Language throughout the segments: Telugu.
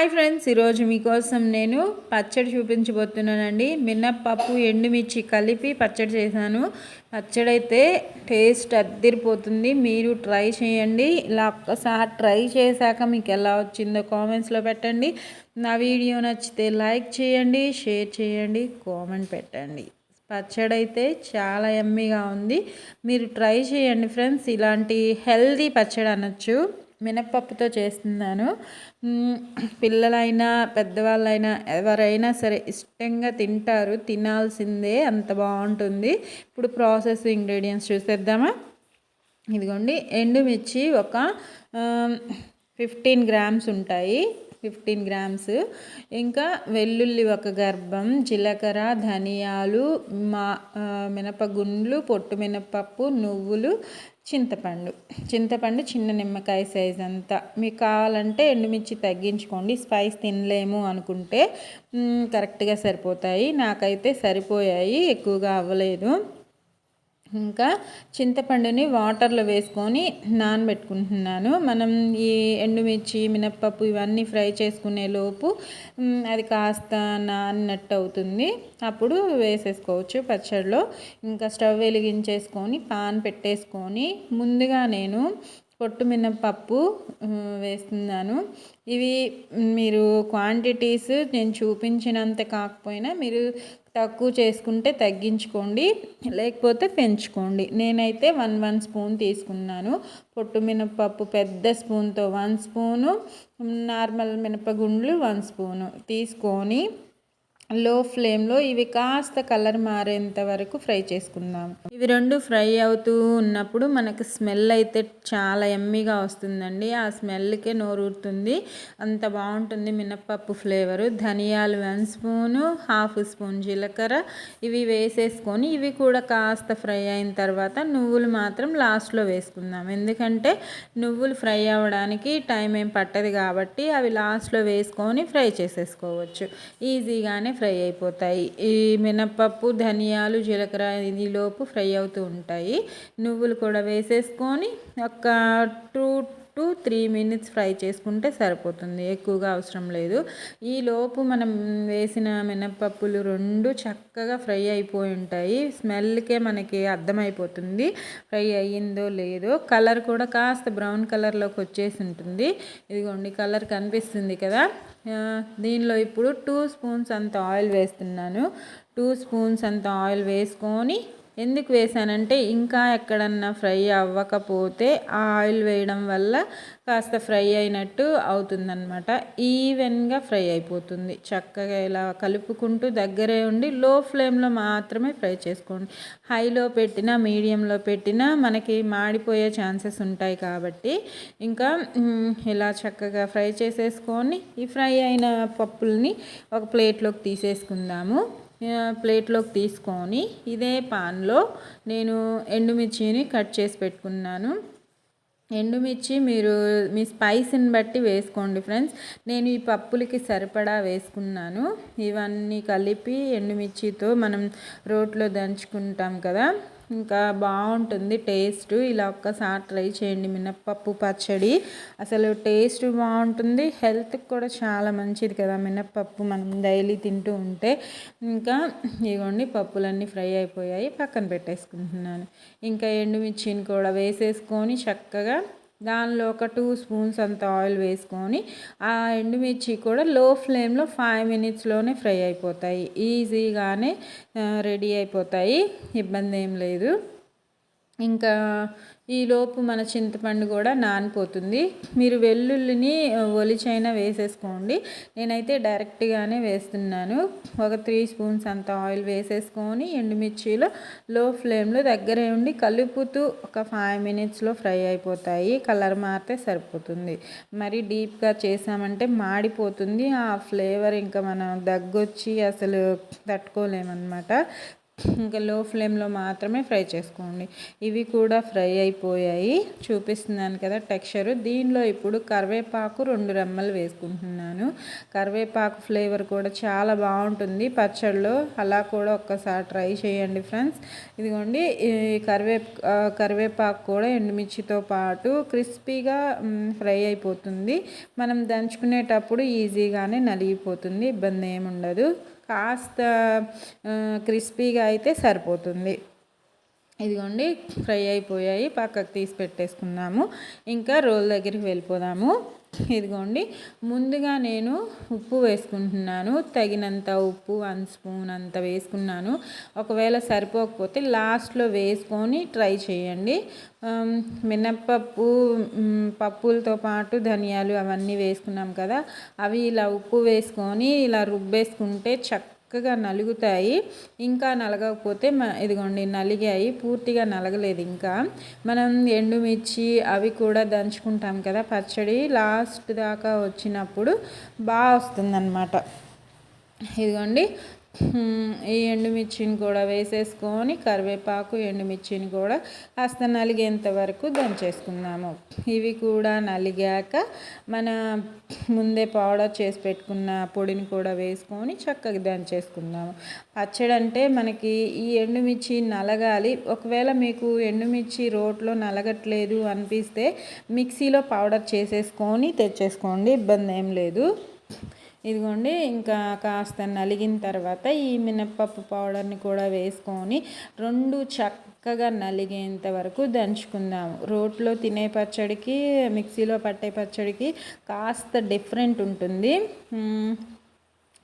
హాయ్ ఫ్రెండ్స్ ఈరోజు మీకోసం నేను పచ్చడి చూపించబోతున్నానండి. మినప్పప్పు ఎండుమిర్చి కలిపి పచ్చడి చేశాను. పచ్చడి అయితే టేస్ట్ అద్దరిపోతుంది. మీరు ట్రై చేయండి. ఇలా ఒక్కసారి ట్రై చేశాక మీకు ఎలా వచ్చిందో కామెంట్స్లో పెట్టండి. నా వీడియో నచ్చితే లైక్ చేయండి షేర్ చేయండి కామెంట్ పెట్టండి. పచ్చడి అయితే చాలా ఎమ్మీగా ఉంది. మీరు ట్రై చేయండి ఫ్రెండ్స్. ఇలాంటి హెల్దీ పచ్చడి అనొచ్చు మినప్పప్పుతో చేస్తున్నాను. పిల్లలైనా పెద్దవాళ్ళైనా ఎవరైనా సరే ఇష్టంగా తింటారు. తినాల్సిందే అంత బాగుంటుంది. ఇప్పుడు ప్రాసెస్ ఇంగ్రీడియంట్స్ చూసేద్దామా? ఇదిగోండి ఎండుమిర్చి ఒక ఫిఫ్టీన్ గ్రామ్స్ ఉంటాయి. Fifteen grams. ఇంకా వెల్లుల్లి ఒక గర్భం జీలకర్ర ధనియాలు మా మినపగుండ్లు పొట్టు మినపప్పు నువ్వులు చింతపండు. చింతపండు చిన్న నిమ్మకాయ సైజ్ అంతా. మీకు కావాలంటే ఎండుమిర్చి తగ్గించుకోండి. స్పైస్ తినలేము అనుకుంటే కరెక్ట్గా సరిపోతాయి. నాకైతే సరిపోయాయి. ఎక్కువగా అవ్వలేదు. ఇంకా చింతపండుని వాటర్లో వేసుకొని నానబెట్టుకుంటున్నాను. మనం ఈ ఎండుమిర్చి మినప్పప్పు ఇవన్నీ ఫ్రై చేసుకునే లోపు అది కాస్త నాన్నట్టు అవుతుంది. అప్పుడు వేసేసుకోవచ్చు పచ్చడిలో. ఇంకా స్టవ్ వెలిగించేసుకొని పాన్ పెట్టేసుకొని ముందుగా నేను పొట్టు మినపప్పు వేస్తున్నాను. ఇవి మీరు క్వాంటిటీస్ నేను చూపించినంత కాకపోయినా మీరు తక్కువ చేసుకుంటే తగ్గించుకోండి లేకపోతే పెంచుకోండి. నేనైతే వన్ వన్ స్పూన్ తీసుకున్నాను. పొట్టు మినపప్పు పెద్ద స్పూన్తో వన్ స్పూను నార్మల్ మినపగుండ్లు వన్ స్పూను తీసుకొని లో ఫ్లేమ్లో ఇవి కాస్త కలర్ మారేంత వరకు ఫ్రై చేసుకుందాం. ఇవి రెండు ఫ్రై అవుతూ ఉన్నప్పుడు మనకు స్మెల్ అయితే చాలా ఎమ్మీగా వస్తుందండి. ఆ స్మెల్కే నోరూరుతుంది. అంత బాగుంటుంది మినప్పప్పు ఫ్లేవరు. ధనియాలు వన్ స్పూను హాఫ్ స్పూన్ జీలకర్ర. ఇవి వేసేసుకొని ఇవి కూడా కాస్త ఫ్రై అయిన తర్వాత నువ్వులు మాత్రం లాస్ట్లో వేసుకుందాం. ఎందుకంటే నువ్వులు ఫ్రై అవ్వడానికి టైం ఏం పట్టదు కాబట్టి అవి లాస్ట్లో వేసుకొని ఫ్రై చేసేసుకోవచ్చు. ఈజీగానే ఫ్రై అయిపోతాయి. ఈ మినపప్పు ధనియాలు జీలకర్ర లోపు ఫ్రై అవుతూ ఉంటాయి. నువ్వులు కూడా వేసేసుకొని ఒక two to three minutes fry చేసుకుంటే సరిపోతుంది. ఎక్కువగా అవసరం లేదు. ఈ లోపు మనం వేసిన మినపప్పులు రెండు చక్కగా ఫ్రై అయిపోయి ఉంటాయి. స్మెల్కే మనకి అర్థమైపోతుంది. ఫ్రై అయ్యిందో లేదో. కలర్ కూడా కాస్త బ్రౌన్ కలర్లోకి వచ్చేసి ఉంటుంది. ఇదిగోండి కలర్ కనిపిస్తుంది కదా. దీనిలో ఇప్పుడు టూ స్పూన్స్ అంత ఆయిల్ వేస్తున్నాను. టూ స్పూన్స్ అంత ఆయిల్ వేసుకొని ఎందుకు వేసానంటే ఇంకా ఎక్కడన్నా ఫ్రై అవ్వకపోతే ఆ ఆయిల్ వేయడం వల్ల కాస్త ఫ్రై అయినట్టు అవుతుందన్నమాట. ఈవెన్గా ఫ్రై అయిపోతుంది. చక్కగా ఇలా కలుపుకుంటూ దగ్గరే ఉండి లో ఫ్లేమ్లో మాత్రమే ఫ్రై చేసుకోండి. హైలో పెట్టినా మీడియంలో పెట్టినా మనకి మాడిపోయే ఛాన్సెస్ ఉంటాయి కాబట్టి ఇంకా ఇలా చక్కగా ఫ్రై చేసేసుకొని ఈ ఫ్రై అయిన పప్పుల్ని ఒక ప్లేట్లోకి తీసేసుకుందాము. ప్లేట్లోకి తీసుకొని ఇదే పాన్లో నేను ఎండుమిర్చిని కట్ చేసి పెట్టుకున్నాను. ఎండుమిర్చి మీరు మీ స్పైసీని బట్టి వేసుకోండి ఫ్రెండ్స్. నేను ఈ పప్పులకి సరిపడా వేసుకున్నాను. ఇవన్నీ కలిపి ఎండుమిర్చితో మనం రోట్లో దంచుకుంటాం కదా. ఇంకా బాగుంటుంది టేస్ట్. ఇలా ఒక్కసారి ట్రై చేయండి మినప్పప్పు పచ్చడి. అసలు టేస్ట్ బాగుంటుంది హెల్త్కి కూడా చాలా మంచిది కదా మినప్పప్పు మనం డైలీ తింటూ ఉంటే. ఇంకా ఇగోండి పప్పులన్నీ ఫ్రై అయిపోయాయి పక్కన పెట్టేసుకుంటున్నాను. ఇంకా ఎండుమిర్చిని కూడా వేసేసుకొని చక్కగా దానిలో ఒక టూ స్పూన్స్ అంత ఆయిల్ వేసుకొని ఆ ఎండుమిర్చి కూడా లో ఫ్లేమ్లో ఫైవ్ మినిట్స్లోనే ఫ్రై అయిపోతాయి. ఈజీగానే రెడీ అయిపోతాయి. ఇబ్బంది ఏం లేదు. ఇంకా ఈలోపు మన చింతపండు కూడా నానిపోతుంది. మీరు వెల్లుల్లిని ఒలిచైనా వేసేసుకోండి. నేనైతే డైరెక్ట్గానే వేస్తున్నాను. ఒక త్రీ స్పూన్స్ అంత ఆయిల్ వేసేసుకొని ఎండుమిర్చిలో లో ఫ్లేమ్లో దగ్గరే ఉండి కలుపుతూ ఒక ఫైవ్ మినిట్స్లో ఫ్రై అయిపోతాయి. కలర్ మారితే సరిపోతుంది. మరి డీప్గా చేసామంటే మాడిపోతుంది. ఆ ఫ్లేవర్ ఇంకా మనం దగ్గొచ్చి అసలు తట్టుకోలేమన్నమాట. ఇంకా లో ఫ్లేమ్లో మాత్రమే ఫ్రై చేసుకోండి. ఇవి కూడా ఫ్రై అయిపోయాయి. చూపిస్తున్నాను కదా టెక్స్చర్. దీనిలో ఇప్పుడు కరివేపాకు రెండు రెమ్మలు వేసుకుంటున్నాను. కరివేపాకు ఫ్లేవర్ కూడా చాలా బాగుంటుంది పచ్చడిలో అలా కూడా ఒక్కసారి ట్రై చేయండి ఫ్రెండ్స్. ఇదిగోండి ఈ కరివే కరివేపాకు కూడా ఎండుమిర్చితో పాటు క్రిస్పీగా ఫ్రై అయిపోతుంది. మనం దంచుకునేటప్పుడు ఈజీగానే నలిగిపోతుంది. ఇబ్బంది ఏముండదు. కాస్త క్రిస్పీగా అయితే సరిపోతుంది. ఇదిగోండి ఫ్రై అయిపోయాయి. పక్కకు తీసి పెట్టేసుకున్నాము. ఇంకా రోల్ దగ్గరికి వెళ్ళిపోదాము. ఇదిగోండి ముందుగా నేను ఉప్పు వేసుకుంటున్నాను. తగినంత ఉప్పు వన్ స్పూన్ అంత వేసుకున్నాను. ఒకవేళ సరిపోకపోతే లాస్ట్లో వేసుకొని ట్రై చేయండి. మినప్పప్పు పప్పులతో పాటు ధనియాలు అవన్నీ వేసుకున్నాం కదా అవి ఇలా ఉప్పు వేసుకొని ఇలా రుబ్బేసుకుంటే చక్క చక్కగా నలుగుతాయి. ఇంకా నలగకపోతే ఇదిగోండి నలిగాయి. పూర్తిగా నలగలేదు ఇంకా. మనం ఎండుమిర్చి అవి కూడా దంచుకుంటాం కదా పచ్చడి. లాస్ట్ దాకా వచ్చినప్పుడు బాగా వస్తుందన్నమాట. ఇదిగోండి ఈ ఎండుమిర్చిని కూడా వేసేసుకొని కరివేపాకు ఎండుమిర్చిని కూడా కాస్త నలిగేంత వరకు దంచేసుకుందాము. ఇవి కూడా నలిగాక మన ముందే పౌడర్ చేసి పెట్టుకున్న పొడిని కూడా వేసుకొని చక్కగా దంచేసుకుందాము. పచ్చడి అంటే మనకి ఈ ఎండుమిర్చి నలగాలి. ఒకవేళ మీకు ఎండుమిర్చి రోట్లో నలగట్లేదు అనిపిస్తే మిక్సీలో పౌడర్ చేసేసుకొని తెచ్చేసుకోండి. ఇబ్బంది ఏం లేదు. ఇదిగోండి ఇంకా కాస్త నలిగిన తర్వాత ఈ మినప్పప్పు పౌడర్ని కూడా వేసుకొని రెండు చక్కగా నలిగేంత వరకు దంచుకుందాము. రోట్లో తినే పచ్చడికి మిక్సీలో పట్టే పచ్చడికి కాస్త డిఫరెంట్ ఉంటుంది.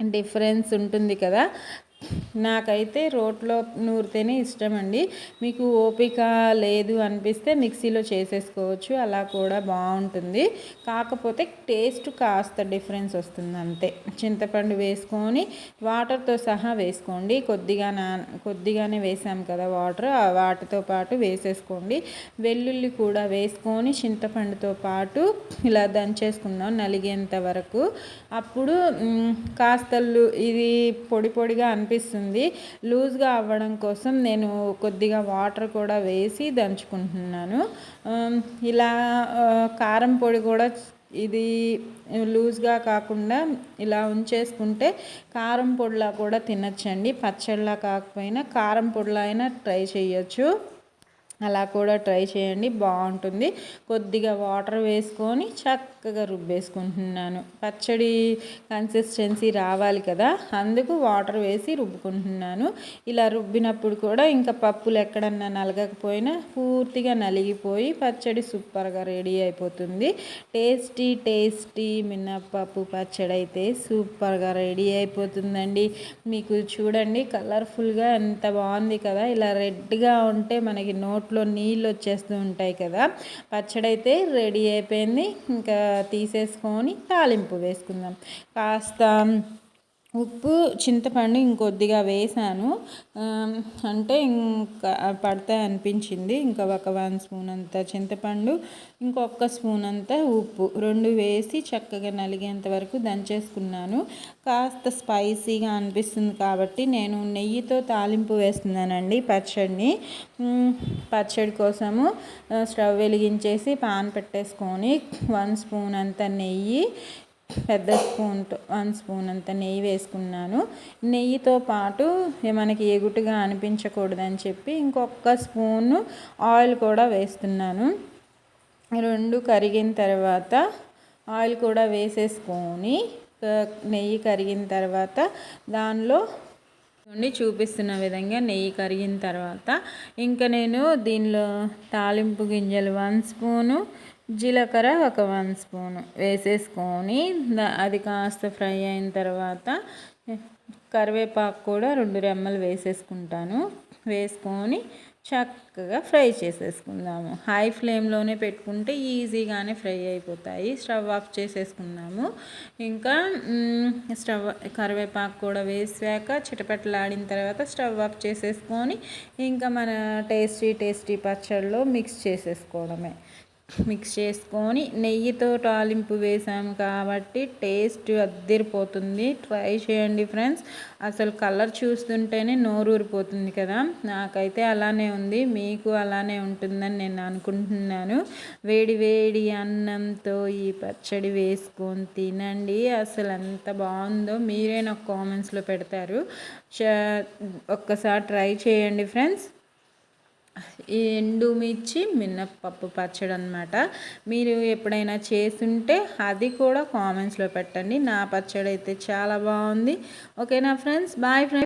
డిఫరెన్స్ ఉంటుంది కదా. నాకైతే రోట్లో నూరితేనే ఇష్టం అండి మీకు ఓపిక లేదు అనిపిస్తే మిక్సీలో చేసేసుకోవచ్చు అలా కూడా బాగుంటుంది. కాకపోతే టేస్ట్ కాస్త డిఫరెన్స్ వస్తుంది అంతే చింతపండు వేసుకొని వాటర్తో సహా వేసుకోండి. కొద్దిగా నా కొద్దిగానే వేసాం కదా వాటర్ వాటితో పాటు వేసేసుకోండి. వెల్లుల్లి కూడా వేసుకొని చింతపండుతో పాటు ఇలా దంచేసుకుందాం నలిగేంత వరకు. అప్పుడు కాస్తలు ఇది పొడి పొడిగా అనిపిస్తుంది లూజ్గా అవ్వడం కోసం నేను కొద్దిగా వాటర్ కూడా వేసి దంచుకుంటున్నాను. ఇలా కారం పొడి కూడా ఇది లూజ్గా కాకుండా ఇలా ఉంచేసుకుంటే కారం పొడిలా కూడా తినచ్చండి. పచ్చళ్ళ కాకపోయినా కారం పొడిలా అయినా ట్రై చేయొచ్చు. అలా కూడా ట్రై చేయండి బాగుంటుంది. కొద్దిగా వాటర్ వేసుకొని చక్కగా రుబ్బేసుకుంటున్నాను. పచ్చడి కన్సిస్టెన్సీ రావాలి కదా అందుకు వాటర్ వేసి రుబ్బుకుంటున్నాను. ఇలా రుబ్బినప్పుడు కూడా ఇంకా పప్పులు ఎక్కడన్నా నలగకపోయినా పూర్తిగా నలిగిపోయి పచ్చడి సూపర్గా రెడీ అయిపోతుంది. టేస్టీ టేస్టీ మినప్పప్పు పచ్చడి అయితే సూపర్గా రెడీ అయిపోతుందండి. మీకు చూడండి కలర్ఫుల్గా ఎంత బాగుంది కదా. ఇలా రెడ్గా ఉంటే మనకి నోట్ నోట్లో నీళ్ళు వచ్చేస్తూ ఉంటాయి కదా. పచ్చడి అయితే రెడీ అయిపోయింది. ఇంకా తీసేసుకొని తాలింపు వేసుకుందాం. కాస్త ఉప్పు చింతపండు ఇంకొద్దిగా వేసాను. అంటే ఇంకా పడతాయి అనిపించింది. ఇంకా ఒక వన్ స్పూన్ అంత చింతపండు ఇంకొక స్పూన్ అంత ఉప్పు. రెండు వేసి చక్కగా నలిగేంత వరకు దంచేసుకున్నాను. కాస్త స్పైసీగా అనిపిస్తుంది కాబట్టి నేను నెయ్యితో తాలింపు వేస్తున్నానండి పచ్చడిని. పచ్చడి కోసము స్టవ్ వెలిగించేసి పాన్ పెట్టేసుకొని వన్ స్పూన్ అంత నెయ్యి పెద్ద స్పూన్ వన్ స్పూన్ అంత నెయ్యి వేసుకున్నాను. నెయ్యితో పాటు మనకి ఎగుటుగా అనిపించకూడదని చెప్పి ఇంకొక స్పూను ఆయిల్ కూడా వేస్తున్నాను. రెండు కరిగిన తర్వాత ఆయిల్ కూడా వేసేసుకొని నెయ్యి కరిగిన తర్వాత దానిలో నుండి చూపిస్తున్న విధంగా నెయ్యి కరిగిన తర్వాత ఇంకా నేను దీనిలో తాలింపు గింజలు వన్ స్పూను జీలకర్ర ఒక వన్ స్పూన్ వేసేసుకొని అది కాస్త ఫ్రై అయిన తర్వాత కరివేపాకు కూడా రెండు రెమ్మలు వేసేసుకుంటాను. వేసుకొని చక్కగా ఫ్రై చేసేసుకుందాము. హై ఫ్లేమ్లోనే పెట్టుకుంటే ఈజీగానే ఫ్రై అయిపోతాయి. స్టవ్ ఆఫ్ చేసేసుకుందాము ఇంకా స్టవ్ కరివేపాకు కూడా వేసాక చిటపటలాడిన తర్వాత స్టవ్ ఆఫ్ చేసేసుకొని ఇంకా మన టేస్టీ టేస్టీ పచ్చళ్ళు మిక్స్ చేసేసుకోవడమే. మిక్స్ చేసుకొని నెయ్యితో తాలింపు వేసాము కాబట్టి టేస్ట్ అద్దరిపోతుంది. ట్రై చేయండి ఫ్రెండ్స్ అసలు కలర్ చూస్తుంటేనే నోరు ఊరిపోతుంది కదా. నాకైతే అలానే ఉంది. మీకు అలానే ఉంటుందని నేను అనుకుంటున్నాను. వేడి వేడి అన్నంతో ఈ పచ్చడి వేసుకొని తినండి. అసలు ఎంత బాగుందో మీరే నాకు కామెంట్స్లో పెడతారు. ఒక్కసారి ట్రై చేయండి ఫ్రెండ్స్ ఈ ఎండుమిర్చి మినప్పప్పు పచ్చడి అనమాట మీరు ఎప్పుడైనా చేసుంటే అది కూడా కామెంట్స్లో పెట్టండి. నా పచ్చడి అయితే చాలా బాగుంది. ఓకేనా ఫ్రెండ్స్? Bye friends.